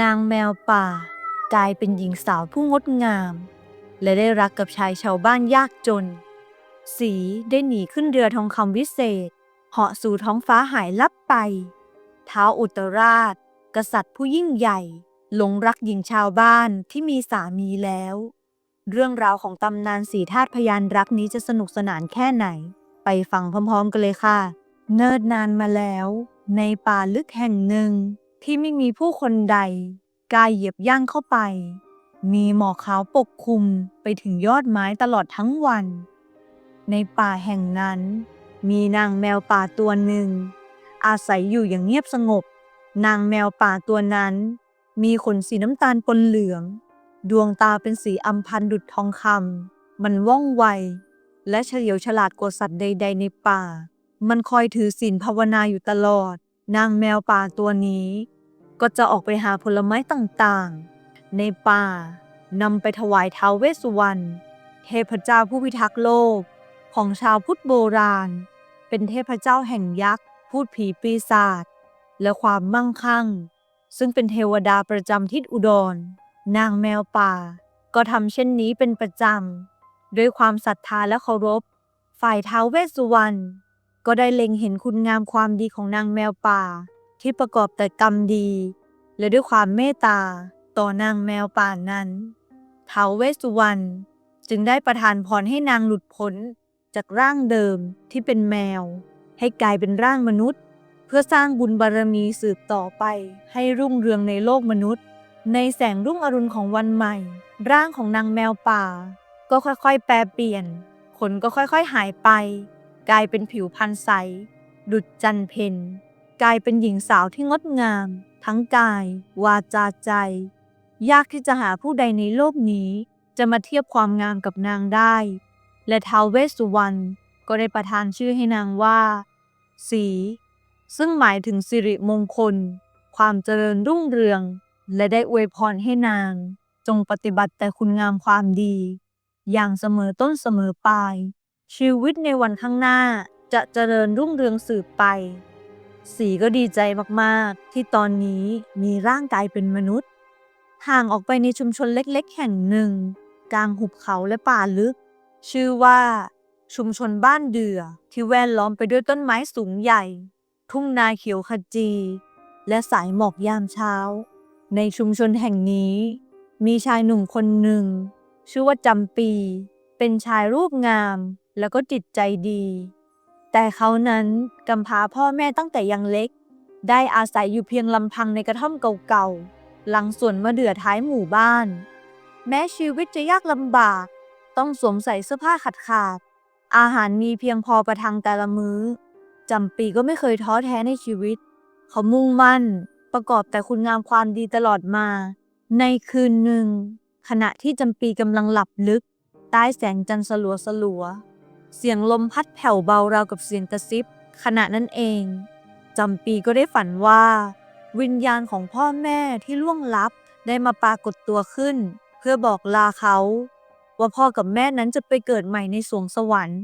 นางแมวป่า กลายเป็นหญิงสาวผู้งดงาม และได้รักกับชายชาวบ้านยากจน สีได้หนีขึ้นเรือทองคำวิเศษ เหาะสู่ท้องฟ้าหายลับไป เท้าอุตราช กษัตริย์ผู้ยิ่งใหญ่ หลงรักหญิงชาวบ้านที่มีสามีแล้ว เรื่องราวของตำนานสีธาตุพยานรักนี้จะสนุกสนานแค่ไหน ไปฟังพร้อมๆกันเลยค่ะ เนิ่นนานมาแล้ว ในป่าลึกแห่งหนึ่ง ที่ไม่มีผู้คนใดกายเหยียบย่างเข้าไป มีหมอกขาวปกคลุมไปถึงยอดไม้ตลอดทั้งวัน ในป่าแห่งนั้น มีนางแมวป่าตัวหนึ่ง อาศัยอยู่อย่างเงียบสงบ นางแมวป่าตัวนั้น มีขนสีน้ำตาลปนเหลือง ดวงตาเป็นสีอัมพันดุจทองคำมันว่องไว และเฉลียวฉลาดกว่าสัตว์ใด ๆ ในป่า มันคอยถือศีลภาวนาอยู่ตลอด นางแมวป่าตัวนี้ ก็จะออกไปหาผลไม้ต่างๆ ในป่านำไปถวายท้าวเวสสุวรรณเทพเจ้าผู้พิทักษ์โลกของชาวพุทธโบราณ เป็นเทพเจ้าแห่งยักษ์ พูดผีปีศาจและความมั่งคั่ง ซึ่งเป็นเทวดาประจำทิศอุดร นางแมวป่า ก็ทำเช่นนี้เป็นประจำด้วยความศรัทธาและเคารพ ฝ่ายท้าวเวสสุวรรณก็ได้เล็งเห็นคุณงามความดีของนางแมวป่า ที่ประกอบแต่กรรมดี และด้วยความเมตตาต่อนางแมวป่านั้นท้าวเวสสุวรรณจึงได้ประทานพรให้นางหลุดพ้นจากร่างเดิมที่เป็นแมว ให้กลายเป็นร่างมนุษย์ เพื่อสร้างบุญบารมีสืบต่อไปให้รุ่งเรืองในโลกมนุษย์ ในแสงรุ่งอรุณของวันใหม่ ร่างของนางแมวป่า ก็ค่อยๆ แปรเปลี่ยนขนก็ค่อยๆหายไป กลายเป็นผิวพรรณใสดุจจันเพ็ กลายเป็นหญิงสาวที่งดงาม ทั้งกาย วาจาใจ ยากที่จะหาผู้ใดในโลกนี้ จะมาเทียบความงามกับนางได้ และท้าวเวสสุวรรณก็ได้ประทานชื่อให้นางว่า สี ซึ่งหมายถึงสิริมงคล ความเจริญรุ่งเรือง และได้อวยพรให้นาง จงปฏิบัติแต่คุณงามความดี อย่างเสมอต้นเสมอปลายชีวิตในวันข้างหน้าจะเจริญรุ่งเรืองสืบไป สีก็ดีใจมากๆ ที่ตอนนี้มีร่างกายเป็นมนุษย์ ห่างออกไปในชุมชนเล็กๆ แห่งหนึ่ง กลางหุบเขาและป่าลึก ชื่อว่า ชุมชนบ้านเดือ ที่แวดล้อมไปด้วยต้นไม้สูงใหญ่ ทุ่งนาเขียวขจี และสายหมอกยามเช้า ในชุมชนแห่งนี้ มีชายหนุ่มคนหนึ่ง ชื่อว่าจำปี เป็นชายรูปงามแล้วก็จิตใจดี แต่เขานั้นกำพร้าพ่อแม่ตั้งแต่ยังเล็ก ได้อาศัยอยู่เพียงลำพังในกระท่อมเก่าๆ หลังสวนมะเดื่อท้ายหมู่บ้าน แม้ชีวิตจะยากลำบาก ต้องสวมใส่เสื้อผ้าขาดขาดๆอาหารมีเพียงพอประทังแต่ละมื้อจำปีก็ไม่เคยท้อแท้ในชีวิต เขามุ่งมั่น ประกอบแต่คุณงามความดีตลอดมา ในคืนหนึ่ง ขณะที่จำปีกำลังหลับลึก ใต้แสงจันทร์สลัวสลัว เสียงลมพัดแผ่วเบาราวกับเสียงกระซิบ ขณะนั้นเองจำปีก็ได้ฝันว่า วิญญาณของพ่อแม่ที่ล่วงลับได้มาปรากฏตัวขึ้น เพื่อบอกลาเขา ว่าพ่อกับแม่นั้นจะไปเกิดใหม่ในสวงสวรรค์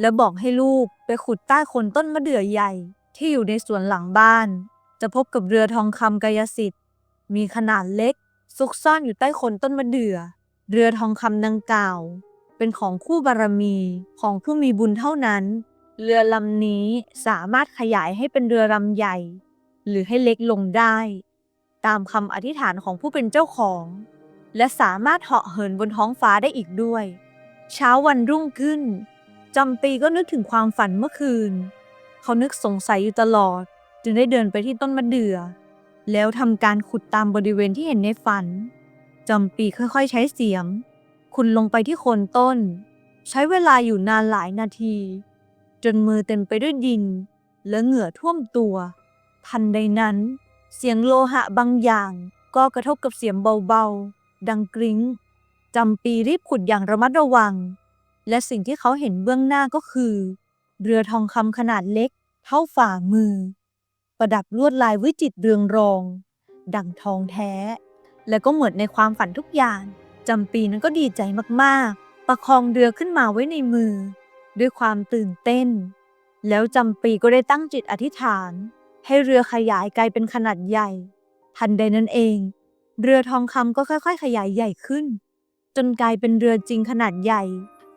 และบอกให้ลูกไปขุดใต้โคนต้นมะเดื่อใหญ่ ที่อยู่ในสวนหลังบ้าน จะพบกับเรือทองคำกายสิทธิ์ มีขนาดเล็กซุกซ่อนอยู่ใต้โคนต้นมะเดื่อ เรือทองคำดังกล่าว เป็นของคู่บารมีของผู้มีบุญเท่านั้น เรือลำนี้สามารถขยายให้เป็นเรือลำใหญ่ หรือให้เล็กลงได้ ตามคำอธิษฐานของผู้เป็นเจ้าของ และสามารถเหาะเหินบนท้องฟ้าได้อีกด้วย เช้าวันรุ่งขึ้นจำปีก็นึกถึงความฝันเมื่อคืน เขานึกสงสัยอยู่ตลอด จึงได้เดินไปที่ต้นมะเดื่อ แล้วทำการขุดตามบริเวณที่เห็นในฝันจำปีค่อยๆใช้เสียม ขุดลงไปที่โคนต้น ใช้เวลาอยู่นานหลายนาที จนมือเต็มไปด้วยดิน และเหงื่อท่วมตัว ทันใดนั้น เสียงโลหะบางอย่างก็กระทบกับเสียงเบาๆ ดังกริ้งจำปีรีบขุดอย่างระมัดระวัง และสิ่งที่เขาเห็นเบื้องหน้าก็คือ เรือทองคำขนาดเล็กเท่าฝ่ามือ ประดับลวดลายวิจิตรเรืองรอง ดังทองแท้ และก็เหมือนในความฝันทุกอย่าง จำปีนั้นก็ดีใจมากๆ ประคองเรือขึ้นมาไว้ในมือ ด้วยความตื่นเต้น แล้วจำปีก็ได้ตั้งจิตอธิษฐาน ให้เรือขยายกลายเป็นขนาดใหญ่ ทันใดนั้นเอง เรือทองคำก็ค่อย ๆ ขยายใหญ่ขึ้น จนกลายเป็นเรือจริงขนาดใหญ่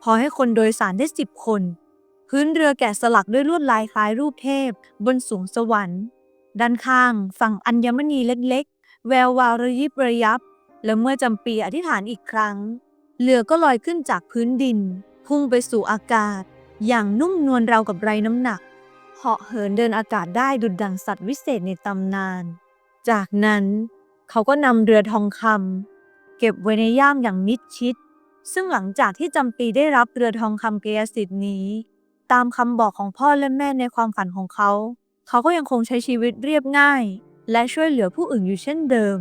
พอให้คนโดยสารได้สิบคน พื้นเรือแกะสลักด้วยลวดลายคล้ายรูปเทพ บนสูงสวรรค์ ด้านข้างฝั่งอัญมณีเล็กๆ แวววาวระยิบระยับ และเมื่อจำปีอธิษฐานอีกครั้ง เรือก็ลอยขึ้นจากพื้นดิน พุ่งไปสู่อากาศ อย่างนุ่มนวลราวกับไรน้ำหนักเหาะเหินเดินอากาศได้ดุดดังสัตว์วิเศษในตำนาน จากนั้นเขาก็นำเรือทองคำเก็บไว้ในย่ามอย่างมิดชิด ซึ่งหลังจากที่จำปีได้รับเรือทองคำเกยสิทธิ์นี้ ตามคำบอกของพ่อและแม่ในความฝันของเขา เขาก็ยังคงใช้ชีวิตเรียบง่าย และช่วยเหลือผู้อื่นอยู่เช่นเดิม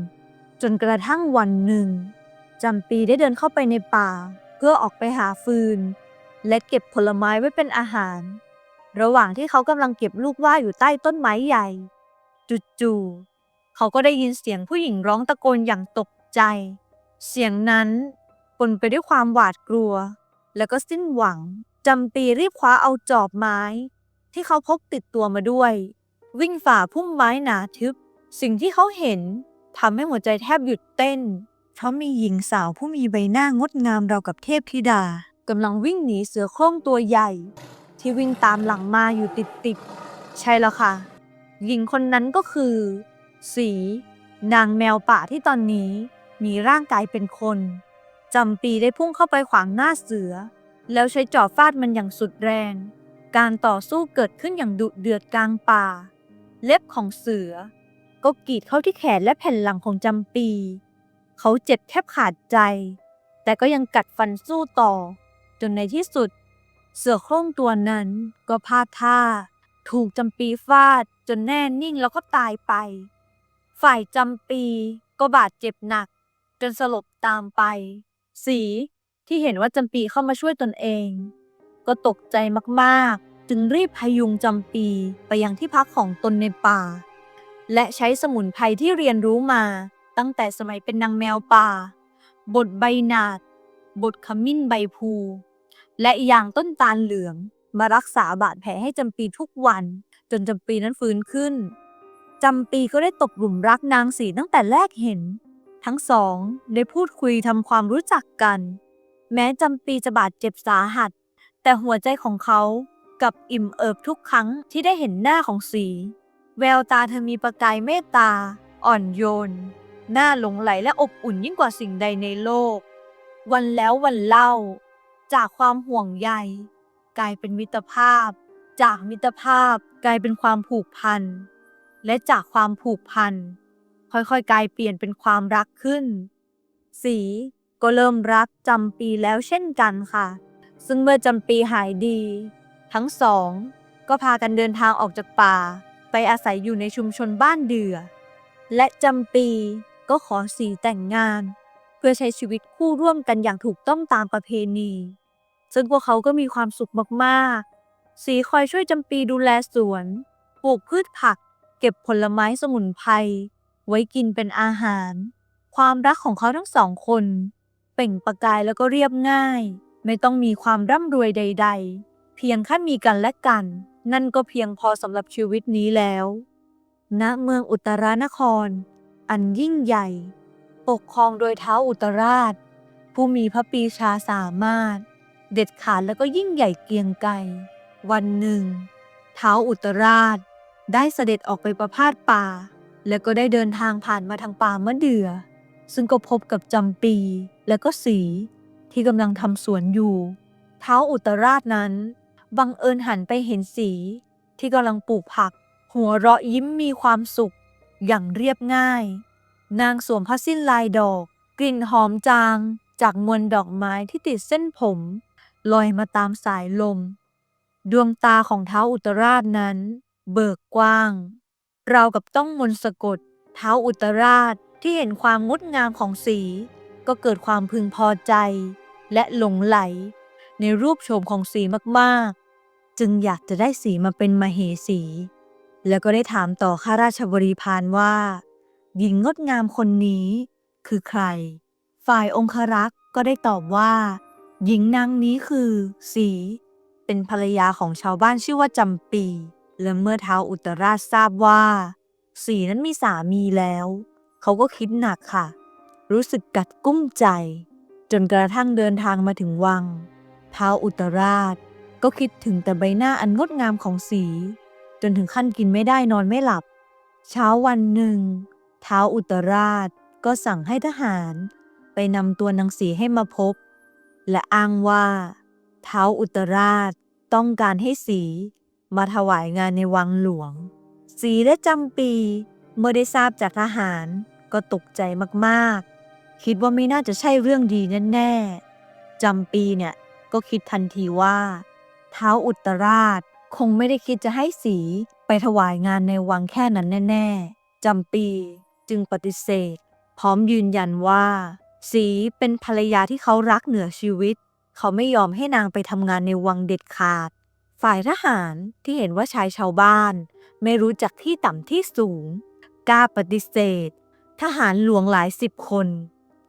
จนกระทั่งวันหนึ่งจำปีได้เดินเข้าไปในป่า เพื่อออกไปหาฟืน และเก็บผลไม้ไว้เป็นอาหาร ระหว่างที่เขากำลังเก็บลูกว่าอยู่ใต้ต้นไม้ใหญ่จู่ๆเขาก็ได้ยินเสียงผู้หญิงร้องตะโกนอย่างตกใจ เสียงนั้นปนไปด้วยความหวาดกลัว แล้วก็สิ้นหวังจำปีรีบคว้าเอาจอบไม้ ที่เขาพกติดตัวมาด้วย วิ่งฝ่าพุ่มไม้หนาทึบ สิ่งที่เขาเห็น ทำให้หัวใจแทบหยุดเต้น เพราะมีหญิงสาวผู้มีใบหน้างดงามราวกับเทพธิดากำลังวิ่งหนีเสือโคร่งตัวใหญ่ ที่วิ่งตามหลังมาอยู่ติดๆ ใช่แล้วค่ะ หญิงคนนั้นก็คือ สี นางแมวป่าที่ตอนนี้มีร่างกายเป็นคนจำปีได้พุ่งเข้าไปขวางหน้าเสือ แล้วใช้จอบฟาดมันอย่างสุดแรง การต่อสู้เกิดขึ้นอย่างดุเดือดกลางป่า เล็บของเสือ ก็กรีดเข้าที่แขนและแผ่นหลังของจำปี เขาเจ็บแทบขาดใจ แต่ก็ยังกัดฟันสู้ต่อ จนในที่สุด เสือโคร่งตัวนั้นก็พลาดท่า ถูกจำปีฟาด จนแน่นิ่งแล้วก็ตายไป ฝ่ายจำปีก็บาดเจ็บหนัก จนสลบตามไป สีที่เห็นว่าจำปีเข้ามาช่วยตนเอง ก็ตกใจมากๆ จึงรีบพยุงจำปีไปยังที่พักของตนในป่า และใช้สมุนไพรที่เรียนรู้มา ตั้งแต่สมัยเป็นนางแมวป่า บทใบหนาด บทขมิ้นใบพลูและยางต้นตาลเหลือง มารักษาบาดแผลให้จำปีทุกวัน จนจำปีนั้นฟื้นขึ้น จำปีก็ได้ตกหลุมรักนางสีตั้งแต่แรกเห็น ทั้งสองได้พูดคุยทำความรู้จักกัน แม้จำปีจะบาดเจ็บสาหัส แต่หัวใจของเขากับอิ่มเอิบทุกครั้งที่ได้เห็นหน้าของสี แววตาเธอมีประกายเมตตา อ่อนโยนหน้าหลงไหลและอบอุ่นยิ่งกว่าสิ่งใดในโลก วันแล้ววันเล่า จากความห่วงใย กลายเป็นมิตรภาพ จากมิตรภาพกลายเป็นความผูกพัน และจากความผูกพัน ค่อยๆ กลายเปลี่ยนเป็นความรักขึ้น สีก็เริ่มรักจำปีแล้วเช่นกันค่ะ ซึ่งเมื่อจำปีหายดี ทั้งสองก็พากันเดินทางออกจากป่า ไปอาศัยอยู่ในชุมชนบ้านเดือ และจำปีก็ขอสีแต่งงาน เพื่อใช้ชีวิตคู่ร่วมกันอย่างถูกต้องตามประเพณี ซึ่งพวกเขาก็มีความสุขมากๆ สีคอยช่วยจำปีดูแลสวน ปลูกพืชผัก เก็บผลไม้สมุนไพรไว้กินเป็นอาหาร ความรักของเขาทั้งสองคน เปล่งประกายแล้วก็เรียบง่าย ไม่ต้องมีความร่ำรวยใด ๆ เพียงแค่มีกันและกัน นั่นก็เพียงพอสำหรับชีวิตนี้แล้ว ณ เมืองอุตรานคร อันยิ่งใหญ่ ปกครองโดยเท้าอุตราช ผู้มีพระปีชาสามารถ เด็ดขาดแล้วก็ยิ่งใหญ่เกียงไกรวันหนึ่ง เท้าอุตราช ได้เสด็จออกไปประพาสป่า แล้วก็ได้เดินทางผ่านมาทางป่ามะเดื่อ ซึ่งก็พบกับจำปีและก็สีที่กำลังทำสวนอยู่ เท้าอุตราชนั้น บังเอิญหันไปเห็นสี ที่กำลังปลูกผัก หัวเราะยิ้มมีความสุข อย่างเรียบง่าย นางสวมผ้าสิ้นลายดอก กลิ่นหอมจาง จากมวลดอกไม้ที่ติดเส้นผม ลอยมาตามสายลม ดวงตาของเท้าอุตราชนั้น เบิกกว้าง เรากับต้องมนสะกด เท้าอุตราชที่เห็นความงดงามของสี ก็เกิดความพึงพอใจ และหลงไหล ในรูปโฉมของสีมาก จึงอยากจะได้สีมาเป็นมเหสี แล้วก็ได้ถามต่อข้าราชบริพารว่า หญิงงดงามคนนี้ คือใคร ฝ่ายองครักษ์ก็ได้ตอบว่า หญิงนางนี้คือ สี เป็นภรรยาของชาวบ้านชื่อว่าจำปี และเมื่อเท้าอุตราชทราบว่า สีนั้นมีสามีแล้ว เขาก็คิดหนักค่ะ รู้สึกกัดกุ้มใจ จนกระทั่งเดินทางมาถึงวัง เท้าอุตราช ก็คิดถึงแต่ใบหน้าอันงดงามของสี จนถึงขั้นกินไม่ได้นอนไม่หลับ เช้าวันหนึ่ง เท้าวอุตราชก็สั่งให้ทหาร ไปนำตัวนางสีให้มาพบ และอ้างว่า เท้าวอุตราชต้องการให้สี มาถวายงานในวังหลวง สีและจำปี เมื่อได้ทราบจากทหารก็ตกใจมากๆ คิดว่าไม่น่าจะใช่เรื่องดีแน่ๆจำปีเนี่ยก็คิดทันทีว่า ท้าวอุตราช คงไม่ได้คิดจะให้สีไปถวายงานในวังแค่นั้นแน่ ๆจำปีจึงปฏิเสธ พร้อมยืนยันว่า สีเป็นภรรยาที่เขารักเหนือชีวิต เขาไม่ยอมให้นางไปทำงานในวังเด็ดขาด ฝ่ายทหารที่เห็นว่าชายชาวบ้าน ไม่รู้จักที่ต่ำที่สูงกล้าปฏิเสธ ทหารหลวงหลายสิบคน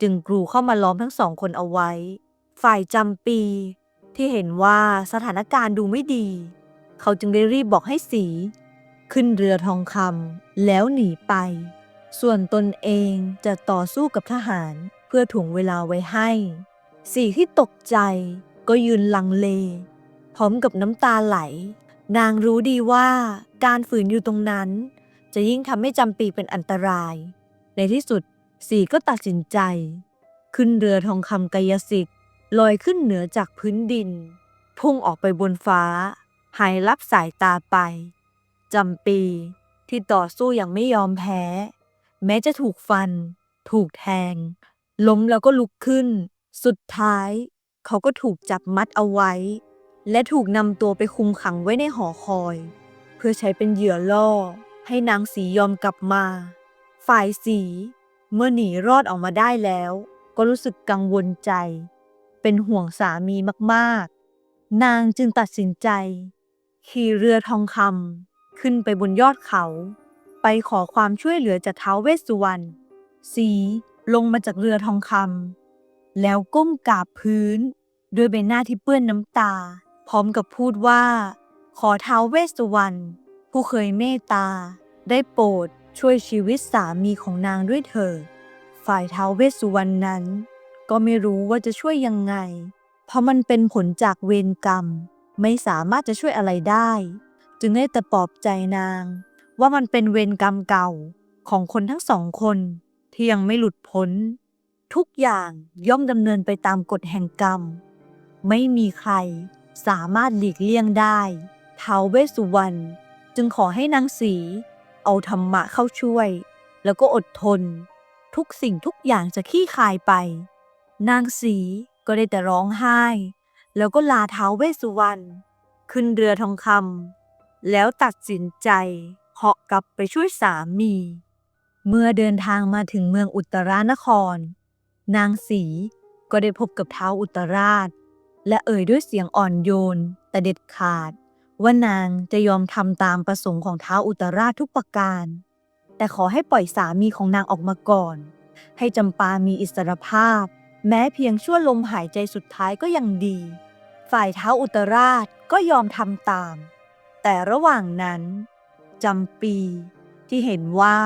จึงกรูเข้ามาล้อมทั้งสองคนเอาไว้ ฝ่ายจำปี ที่เห็นว่าสถานการณ์ดูไม่ดี เขาจึงได้รีบบอกให้สี ขึ้นเรือทองคำแล้วหนีไป ส่วนตนเองจะต่อสู้กับทหารเพื่อถ่วงเวลาไว้ให้ สีที่ตกใจก็ยืนลังเล พร้อมกับน้ำตาไหล นางรู้ดีว่าการฝืนอยู่ตรงนั้น จะยิ่งทำให้จำปีเป็นอันตราย ในที่สุดสีก็ตัดสินใจ ขึ้นเรือทองคำกายสิทธิ์ ลอยขึ้นเหนือจากพื้นดิน พุ่งออกไปบนฟ้า หายลับสายตาไปจำปีที่ต่อสู้อย่างไม่ยอมแพ้ แม้จะถูกฟัน ถูกแทง ล้มแล้วก็ลุกขึ้น สุดท้าย เขาก็ถูกจับมัดเอาไว้ และถูกนำตัวไปคุมขังไว้ในหอคอย เพื่อใช้เป็นเหยื่อล่อ ให้นางสียอมกลับมา ฝ่ายสี เมื่อหนีรอดออกมาได้แล้ว ก็รู้สึกกังวลใจ เป็นห่วงสามีมากๆ นางจึงตัดสินใจ ขี่เรือทองคำขึ้นไปบนยอดเขา ไปขอความช่วยเหลือจากท้าวเวสสุวรรณสีลงมาจากเรือทองคำแล้วก้มกราบพื้น ด้วยใบหน้าที่เปื้อนน้ำตา พร้อมกับพูดว่า ขอท้าวเวสสุวรรณผู้เคยเมตตา ได้โปรดช่วยชีวิตสามีของนางด้วยเถิดฝ่ายท้าวเวสสุวรรณนั้น ก็ไม่รู้ว่าจะช่วยยังไง เพราะมันเป็นผลจากเวรกรรม ไม่สามารถจะช่วยอะไรได้ จึงได้แต่ปลอบใจนาง ว่ามันเป็นเวรกรรมเก่าของคนทั้งสองคนที่ยังไม่หลุดพ้น ทุกอย่างย่อมดำเนินไปตามกฎแห่งกรรม ไม่มีใครสามารถหลีกเลี่ยงได้ท้าวเวสสุวรรณจึงขอให้นางสีเอาธรรมะเข้าช่วย แล้วก็อดทน ทุกสิ่งทุกอย่างจะขี้คายไป นางสีก็ได้แต่ร้องไห้ แล้วก็ลาท้าวเวสสุวรรณขึ้นเรือทองคำแล้วตัดสินใจเหาะกลับไปช่วยสามี เมื่อเดินทางมาถึงเมืองอุตรานคร นางสีก็ได้พบกับเท้าอุตราช และเอ่ยด้วยเสียงอ่อนโยน แต่เด็ดขาด ว่านางจะยอมทำตามประสงค์ของเท้าอุตราชทุกประการ แต่ขอให้ปล่อยสามีของนางออกมาก่อน ให้จำปามีอิสรภาพ แม้เพียงชั่วลมหายใจสุดท้ายก็ยังดี ฝ่ายเท้าอุตราชก็ยอมทำตาม แต่ระหว่างนั้นจำปีที่เห็นว่า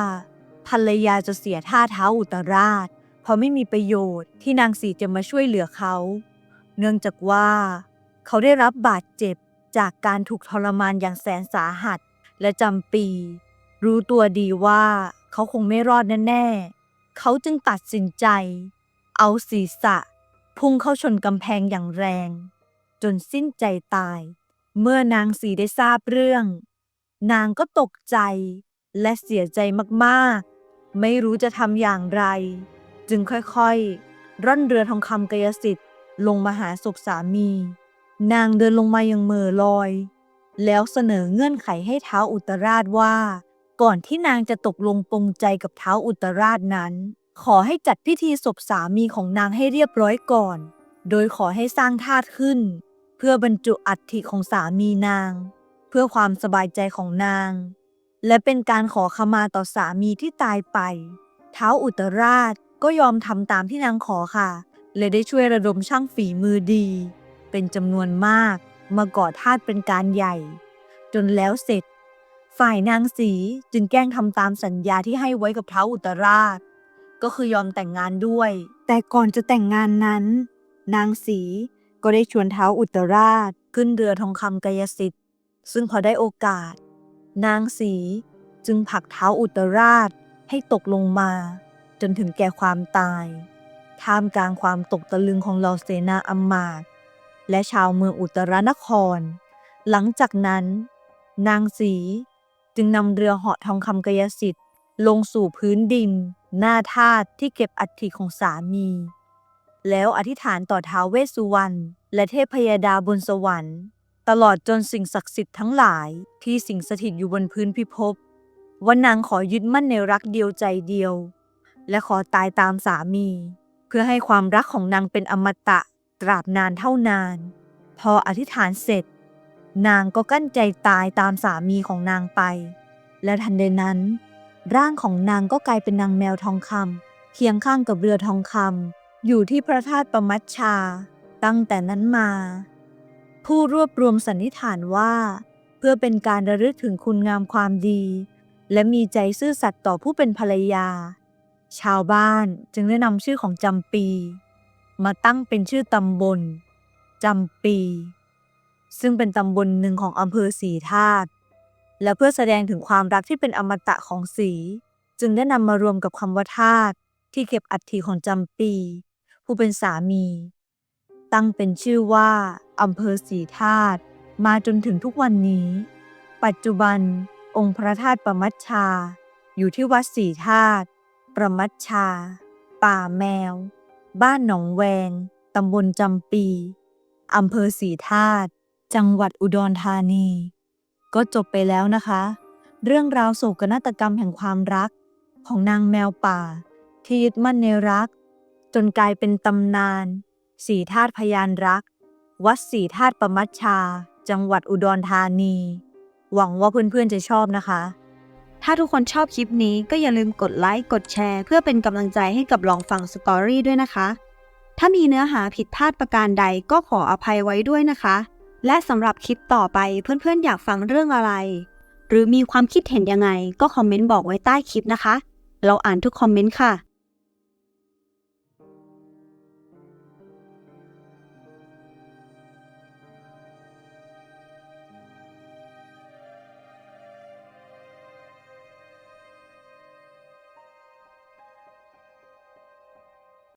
ภรรยาจะเสียท่าเท้าอุตราช เพราะไม่มีประโยชน์ที่นางสีจะมาช่วยเหลือเขา เนื่องจากว่า เขาได้รับบาดเจ็บจากการถูกทรมานอย่างแสนสาหัส และจำปี รู้ตัวดีว่าเขาคงไม่รอดแน่ๆ เขาจึงตัดสินใจ เอาศีรษะ พุ่งเข้าชนกำแพงอย่างแรง จนสิ้นใจตาย เมื่อนางสีได้ทราบเรื่อง นางก็ตกใจและเสียใจมากๆ ไม่รู้จะทำอย่างไร จึงค่อยๆ ร่อนเรือทองคำกายสิทธิ์ลงมาหาศพสามี นางเดินลงมาอย่างเม่อลอย แล้วเสนอเงื่อนไขให้เท้าอุตราชว่า ก่อนที่นางจะตกลงปรงใจกับเท้าอุตราชนั้น ขอให้จัดพิธีศพสามีของนางให้เรียบร้อยก่อน โดยขอให้สร้างธาตุขึ้น เพื่อบรรจุอัฐิของสามีนาง เพื่อความสบายใจของนาง และเป็นการขอขมาต่อสามีที่ตายไป เท้าอุตราชก็ยอมทำตามที่นางขอค่ะ เลยได้ช่วยระดมช่างฝีมือดี เป็นจำนวนมากมาก่อธาตุเป็นการใหญ่ จนแล้วเสร็จ ฝ่ายนางสีจึงแกล้งทำตามสัญญาที่ให้ไว้กับเท้าอุตราช ก็คือยอมแต่งงานด้วย แต่ก่อนจะแต่งงานนั้น นางสีก็ได้ชวนเท้าอุตราชขึ้นเรือทองคำกายสิทธิ์ ซึ่งพอได้โอกาส นางสีจึงผลักเท้าอุตราชให้ตกลงมา จนถึงแก่ความตาย ท่ามกลางความตกตะลึงของเหล่าเสนาอำมาตย์และชาวเมืองอุตรนคร หลังจากนั้น นางสีจึงนำเรือเหาะทองคำกายสิทธิ์ลงสู่พื้นดิน หน้าธาตุที่เก็บอัฐิของสามี แล้วอธิษฐานต่อท้าวเวสสุวรรณและเทพยดาบนสวรรค์ ตลอดจนสิ่งศักดิ์สิทธิ์ทั้งหลายที่สิงสถิตอยู่บนพื้นพิภพว่านางขอยึดมั่นในรักเดียวใจเดียว และขอตายตามสามี เพื่อให้ความรักของนางเป็นอมตะตราบนานเท่านาน พออธิษฐานเสร็จ นางก็กั้นใจตายตามสามีของนางไป และทันใดนั้น ร่างของนางก็กลายเป็นนางแมวทองคำเคียงข้างกับเรือทองคำอยู่ที่พระธาตุประมัชชา ตั้งแต่นั้นมา ผู้รวบรวมสันนิษฐานว่า เพื่อเป็นการระลึกถึงคุณงามความดี และมีใจซื่อสัตย์ต่อผู้เป็นภรรยา ชาวบ้านจึงได้นำชื่อของจำปี มาตั้งเป็นชื่อตำบลจำปี ซึ่งเป็นตำบลหนึ่งของอำเภอสีธาตุ และเพื่อแสดงถึงความรักที่เป็นอมตะของสี จึงได้นำมารวมกับคำว่าธาตุที่เก็บอัฐิของจำปี ผู้เป็นสามี ตั้งเป็นชื่อว่าอำเภอสีธาตุมาจนถึงทุกวันนี้ ปัจจุบัน องค์พระธาตุประมัชชา อยู่ที่วัดสีธาตุประมัชชา ป่าแมว บ้านหนองแวงตำบลจำปีอำเภอสีธาตุจังหวัดอุดรธานี ก็จบไปแล้วนะคะ เรื่องราวโศกนาฏกรรมแห่งความรัก ของนางแมวป่า ที่ยึดมั่นในรัก จนกลายเป็นตำนาน สีธาตุพยานรัก วัดสีธาตุประมัชชา จังหวัดอุดรธานี หวังว่าเพื่อนๆจะชอบนะคะ ถ้าทุกคนชอบคลิปนี้ก็อย่าลืมกดไลค์กดแชร์ เพื่อเป็นกำลังใจให้กับลองฟังสตอรี่ด้วยนะคะ ถ้ามีเนื้อหาผิดพลาดประการใดก็ขออภัยไว้ด้วยนะคะ และสำหรับคลิปต่อไปเพื่อนๆ อยากฟังเรื่องอะไร หรือมีความคิดเห็นยังไง ก็คอมเมนต์บอกไว้ใต้คลิปนะคะ เราอ่านทุกคอมเมนต์ค่ะ